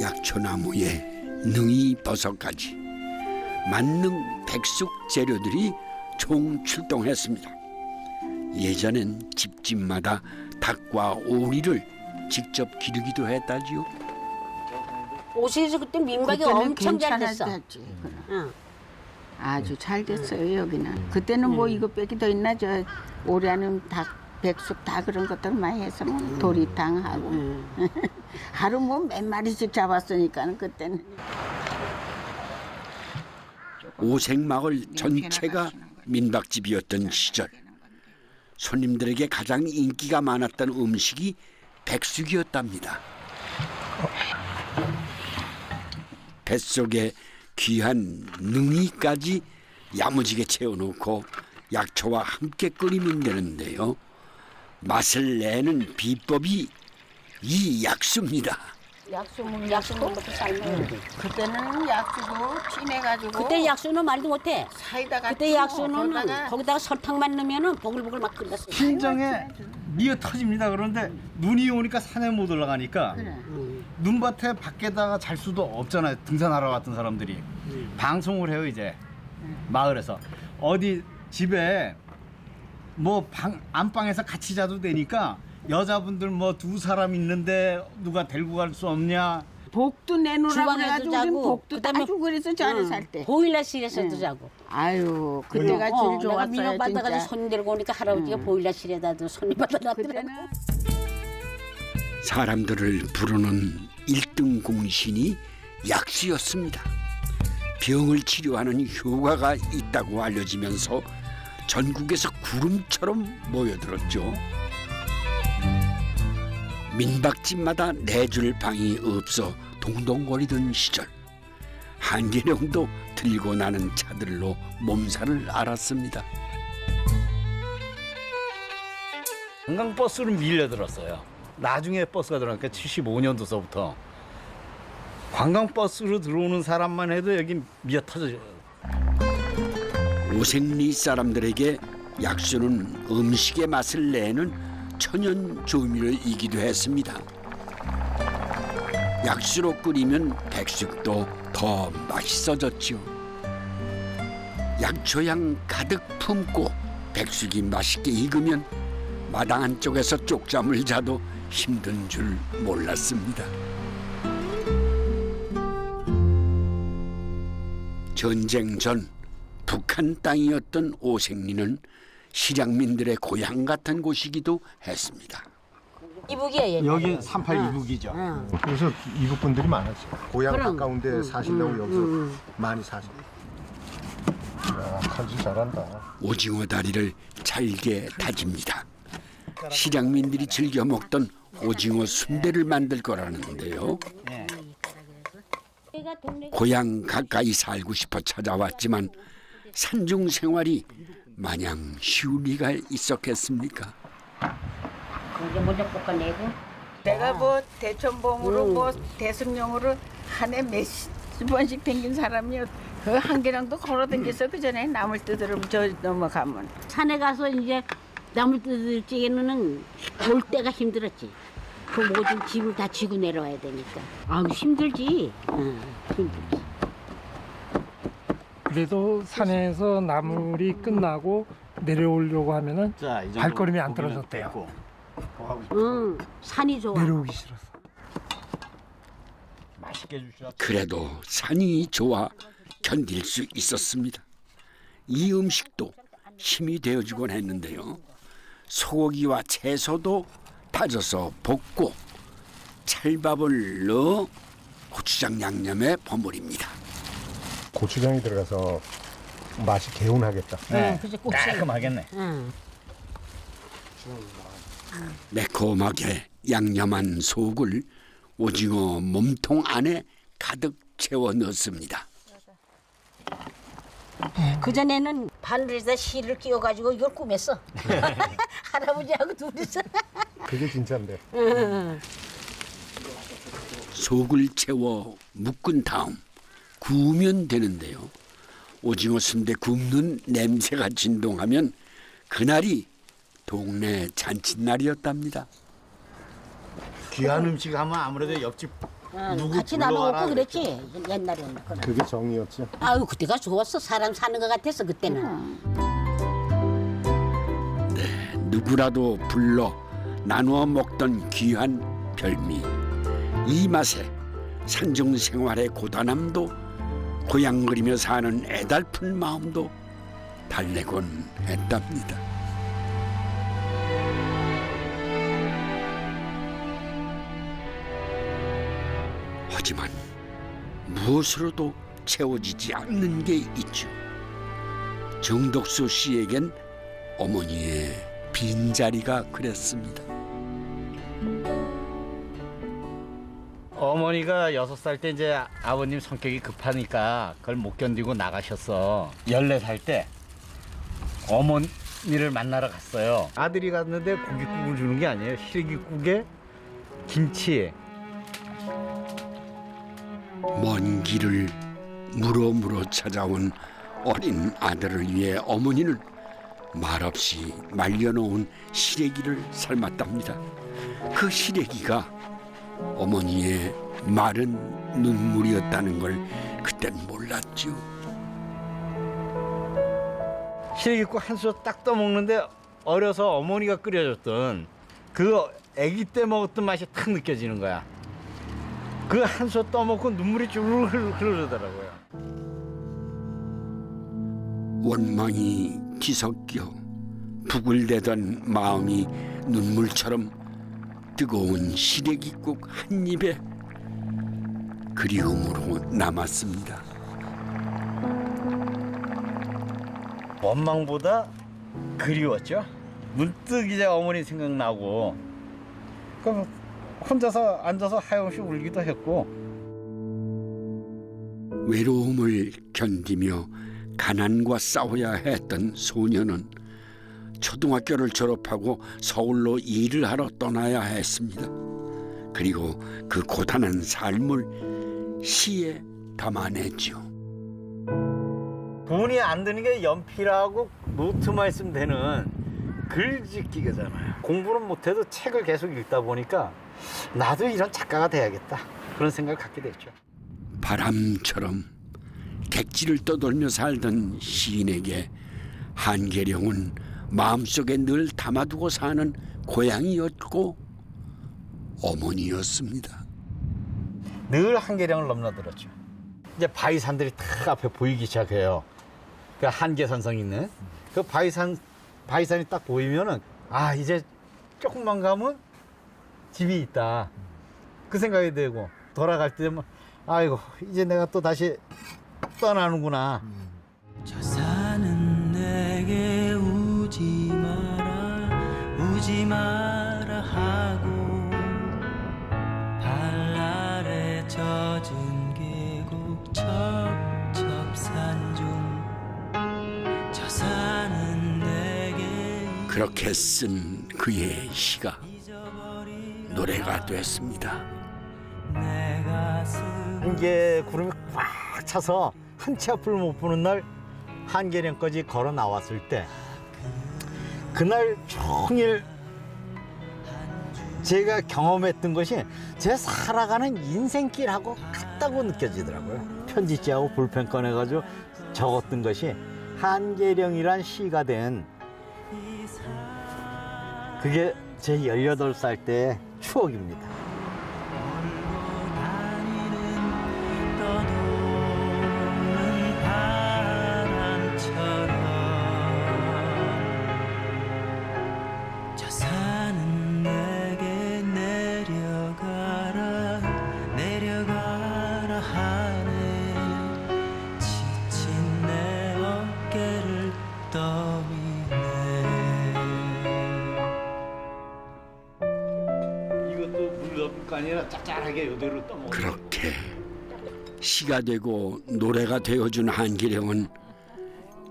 약초나무에 능이 버섯까지 만능 백숙 재료들이 총 출동했습니다. 예전엔 집집마다 닭과 오리를 직접 기르기도 했다지요. 오시에서 그때 민박이 그때는 엄청 잘 됐어. 괜찮았지, 그럼. 응. 아주 잘 됐어요 여기는. 그때는 뭐 이거 빼기 더 있나 저 올해는 닭 백숙 다 그런 것들 많이 해서 뭐 도리탕 하고 하루 뭐 몇 마리씩 잡았으니까는 그때는. 오색마을 전체가 민박집이었던 시절 손님들에게 가장 인기가 많았던 음식이 백숙이었답니다. 뱃속에 귀한 능이까지 야무지게 채워놓고 약초와 함께 끓이면 되는데요. 맛을 내는 비법이 이 약수입니다. 약수는 약수는 것도 삶아야 돼. 그때는 약수도 진해가지고 그때 약수는 말도 못해. 사이다 같은 그때 거 약수는 거기다가 거기다가 설탕만 넣으면은 보글보글 막 끓였어. 심장에 미어 터집니다. 그런데 눈이 오니까 산에 못 올라가니까 눈밭에 밖에다가 잘 수도 없잖아요. 등산하러 갔던 사람들이 방송을 해요 이제 마을에서 어디 집에 뭐 방 안방에서 같이 자도 되니까 여자분들 뭐 두 사람 있는데 누가 데리고 갈 수 없냐 복도 내놓으라고 주방에도 그래가지고 우린 자고, 복도 그다음에- 따주고 그래서 전에 응. 살 때. 보일러실에서도 응. 자고. 아유 그때가 어, 제일 내가 좋았어요 민원 받아가지고 진짜. 손님 데리고 오니까 할아버지가 보일러실에다도 손님 받아놨더라고. 그때는 사람들을 부르는 일등 공신이 약수였습니다. 병을 치료하는 효과가 있다고 알려지면서 전국에서 구름처럼 모여들었죠. 민박집마다 내줄 방이 없어 동동거리던 시절 한계령도 들고 나는 차들로 몸살을 앓았습니다. 관광버스로 밀려들었어요. 나중에 버스가 들어가니까 75년도서부터 관광버스로 들어오는 사람만 해도 여기 미어 터져 요. 오색리 사람들에게 약수는 음식의 맛을 내는 천연 조미료이기도 했습니다. 약수로 끓이면 백숙도 더 맛있어졌죠. 약초향 가득 품고 백숙이 맛있게 익으면 마당 한쪽에서 쪽잠을 자도 힘든 줄 몰랐습니다. 전쟁 전 북한 땅이었던 오색리는 실향민들의 고향 같은 곳이기도 했습니다. 이북이야 얘. 여기 38 이북이죠. 응. 그래서 이국 분들이 많았죠. 고향 그럼. 가까운데 사신다고 여기서 많이 사죠. 야, 칼질 잘한다. 오징어 다리를 잘게 다집니다. 실향민들이 즐겨 먹던 오징어 순대를 만들 거라는데요. 고향 가까이 살고 싶어 찾아왔지만 산중 생활이 마냥 쉬울 리가 있었겠습니까? 이제 먼저 볶아내고. 내가 뭐 대천봉으로 뭐 대승용으로 한 해 몇십 번씩 댕긴 사람이요. 그 한계랑도 걸어 댕겼어 그 전에 나물 뜯으러 저 넘어가면. 산에 가서 이제 나물 뜯을 적에는 올 때가 힘들었지. 그 모든 집을 다 지고 내려와야 되니까. 아우 힘들지. 응, 힘들지. 그래도 산에서 나물이 끝나고 내려오려고 하면은 자, 이 정도 발걸음이 안 고기는 떨어졌대요. 됐고. 응, 산이 좋아. 내려오기 싫어서. 맛있게 주시라. 그래도 산이 좋아 견딜 수 있었습니다. 이 음식도 힘이 되어주곤 했는데요. 소고기와 채소도 다져서 볶고 찰밥을 넣어 고추장 양념에 버무립니다. 고추장이 들어가서 맛이 개운하겠다. 네. 그치, 꼭지. 깔끔하겠네. 응. 매콤하게 양념한 속을 오징어 몸통 안에 가득 채워 넣습니다. 그 전에는 바늘에다 실을 끼워가지고 이걸 꾸몄어. 할아버지하고 둘이서. 그게 진짜인데. 속을 채워 묶은 다음 구우면 되는데요. 오징어 순대 굽는 냄새가 진동하면 그날이 동네 잔칫날이었답니다. 귀한 음식 하면 아무래도 옆집 어, 누구 같이 불러와라 나눠 먹고 그랬지 옛날에는. 그래. 그게 정이었죠. 아유 그때가 좋았어 사람 사는 것 같았어 그때는. 누구라도 불러 나누어 먹던 귀한 별미 이 맛에 산중 생활의 고단함도 고향 그리며 사는 애달픈 마음도 달래곤 했답니다. 하지만 무엇으로도 채워지지 않는 게 있죠. 정덕수 씨에겐 어머니의 빈자리가 그랬습니다. 어머니가 여섯 살 때 이제 아버님 성격이 급하니까 그걸 못 견디고 나가셨어. 14살 때 어머니를 만나러 갔어요. 아들이 갔는데 고깃국을 주는 게 아니에요. 실기국에 김치. 먼 길을 물어 물어 찾아온 어린 아들을 위해 어머니는 말없이 말려놓은 시래기를 삶았답니다. 그 시래기가 어머니의 마른 눈물이었다는 걸 그땐 몰랐죠. 실기국 한솥딱 떠먹는데 어려서 어머니가 끓여줬던 그 아기 때 먹었던 맛이 탁 느껴지는 거야. 그 한솥 떠먹고 눈물이 흘- 흐르더라고요. 원망이 뒤섞여 부글대던 마음이 눈물처럼 뜨거운 시래기국 한 입에 그리움으로 남았습니다. 원망보다 그리웠죠. 문득 이제 어머니 생각나고 그럼 혼자서 앉아서 하염없이 울기도 했고 외로움을 견디며 가난과 싸워야 했던 소녀는 초등학교를 졸업하고 서울로 일을 하러 떠나야 했습니다. 그리고 그 고단한 삶을 시에 담아냈죠. 돈이 안 드는 게 연필하고 노트만 있으면 되는 글짓기잖아요. 공부는 못해도 책을 계속 읽다 보니까 나도 이런 작가가 돼야겠다 그런 생각을 갖게 됐죠. 바람처럼 객지를 떠돌며 살던 시인에게 한계령은 마음속에 늘 담아두고 사는 고향이었고 어머니였습니다. 늘 한계령을 넘나들었죠. 이제 바위산들이 탁 앞에 보이기 시작해요. 그 한계산성 있는 그 바위산 바위산이 딱 보이면은 아 이제 조금만 가면 집이 있다. 그 생각이 들고 돌아갈 때면 아이고 이제 내가 또 다시 떠나는구나. 저 산은 내게 우지 마라 하고 발 아래 젖은 계곡 첩첩산 중 저 산은 내게 그렇게 쓴 그의 시가 노래가 됐습니다. 내 가슴 한계 구름이 꽉 차서 한 치 앞을 못 보는 날 한계령까지 걸어 나왔을 때 그날 종일 제가 경험했던 것이 제 살아가는 인생길하고 같다고 느껴지더라고요. 편지지하고 볼펜 꺼내가지고 적었던 것이 한계령이란 시가 된 그게 제 18살 때 추억입니다. 이것도 물가 아니라 짭짤하게 이대로 떠먹어. 그렇게 시가 되고 노래가 되어준 한기령은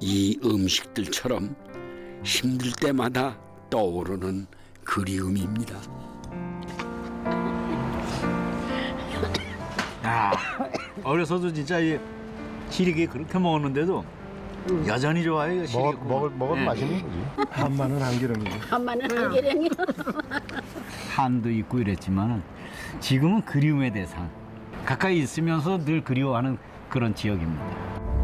이 음식들처럼 힘들 때마다 떠오르는 그리움입니다. 야, 어려서도 진짜 이 시리기 그렇게 먹었는데도 여전히 좋아요. 이거 먹. 먹을 먹은 네. 맛있는 거지. 한마는 한기름이지. 한마는 한계령이 한도 있고 이랬지만 지금은 그리움의 대상. 가까이 있으면서 늘 그리워하는 그런 지역입니다.